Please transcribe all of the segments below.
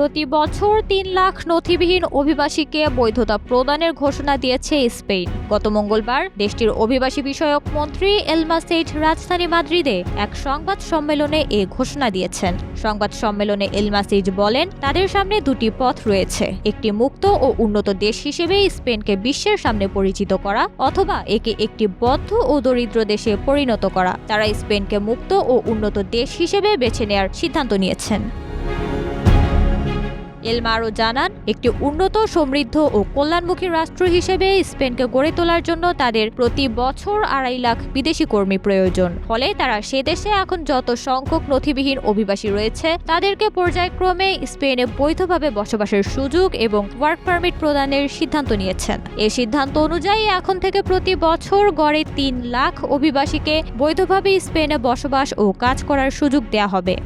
প্রতি বছর তিন লাখ নথিবিহীন অভিবাসীকে বৈধতা প্রদানের ঘোষণা দিয়েছে স্পেন। গত মঙ্গলবার দেশটির অভিবাসী বিষয়ক মন্ত্রী এলমা সেইট রাজধানী মাদ্রিদে এক সংবাদ সম্মেলনে এ ঘোষণা দিয়েছেন। সংবাদ সম্মেলনে এলমা সেইট বলেন, তাদের সামনে দুটি পথ রয়েছে। একটি মুক্ত ও উন্নত দেশ হিসেবে স্পেনকে বিশ্বের সামনে পরিচিত করা অথবা একে একটি বদ্ধ ও দরিদ্র দেশে পরিণত করা। তারা স্পেনকে মুক্ত ও উন্নত দেশ হিসেবে বেছে নেয়ার সিদ্ধান্ত নিয়েছেন। এলমা আরও জানান, একটি উন্নত, সমৃদ্ধ ও কল্যাণমুখী রাষ্ট্র হিসেবে স্পেনকে গড়ে তোলার জন্য তাদের প্রতি বছর আড়াই লাখ বিদেশি কর্মী প্রয়োজন। ফলে তারা সে দেশে এখন যত সংখ্যক নথিবিহীন অভিবাসী রয়েছে, তাদেরকে পর্যায়ক্রমে স্পেনে বৈধভাবে বসবাসের সুযোগ এবং ওয়ার্ক পারমিট প্রদানের সিদ্ধান্ত নিয়েছেন। এই সিদ্ধান্ত অনুযায়ী এখন থেকে প্রতি বছর গড়ে তিন লাখ অভিবাসীকে বৈধভাবে স্পেনে বসবাস ও কাজ করার সুযোগ দেয়া হবে।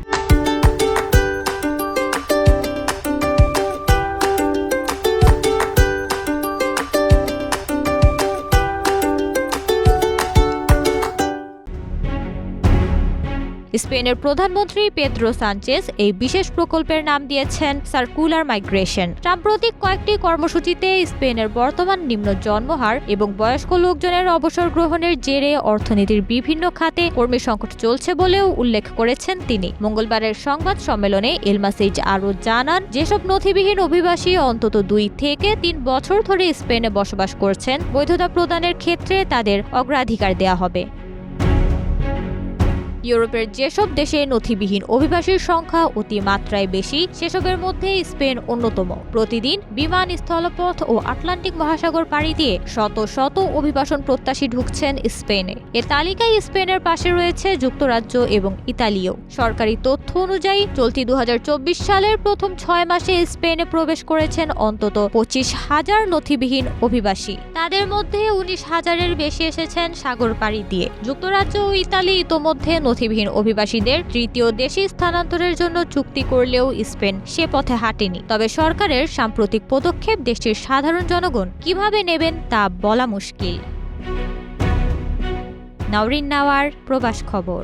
স্পেনের প্রধানমন্ত্রী পেদ্রো সানচেস এই বিশেষ প্রকল্পের নাম দিয়েছেন সার্কুলার মাইগ্রেশন। সাম্প্রতিক কয়েকটি কর্মসূচিতে স্পেনের বর্তমান নিম্ন জন্মহার এবং বয়স্ক লোকজনের অবসর গ্রহণের জেরে অর্থনীতির বিভিন্ন খাতে কর্মী সংকট চলছে বলেও উল্লেখ করেছেন তিনি। মঙ্গলবারের সংবাদ সম্মেলনে এলমাসেজ আরও জানান, যেসব নথিবিহীন অভিবাসী অন্তত দুই থেকে তিন বছর ধরে স্পেনে বসবাস করছেন, বৈধতা প্রদানের ক্ষেত্রে তাদের অগ্রাধিকার দেয়া হবে। ইউরোপের যেসব দেশে নথিবিহীন অভিবাসীর সংখ্যা অতিমাত্রায় বেশি, সেসবের মধ্যে স্পেন অন্যতম। প্রতিদিন বিমান স্থলপথ ও আটলান্টিক মহাসাগর পাড়ি দিয়ে শত শত অভিবাসন প্রত্যাশী ঢুকছেন স্পেনে। এ তালিকায় স্পেনের পাশে রয়েছে যুক্তরাজ্য এবং ইতালিও। সরকারি তথ্য অনুযায়ী, চলতি দু হাজার চব্বিশ সালের প্রথম ছয় মাসে স্পেনে প্রবেশ করেছেন অন্তত পঁচিশ হাজার নথিবিহীন অভিবাসী। তাদের মধ্যে উনিশ হাজারের বেশি এসেছেন সাগর পাড়ি দিয়ে। যুক্তরাজ্য ও ইতালি ইতোমধ্যে নথিবিহীন অভিবাসীদের তৃতীয় দেশে স্থানান্তরের জন্য চুক্তি করলেও স্পেন সে পথে হাঁটেনি। তবে সরকারের সাম্প্রতিক পদক্ষেপ দেশটির সাধারণ জনগণ কীভাবে নেবেন তা বলা মুশকিল। নাওরিন নাওয়ার, প্রবাস খবর।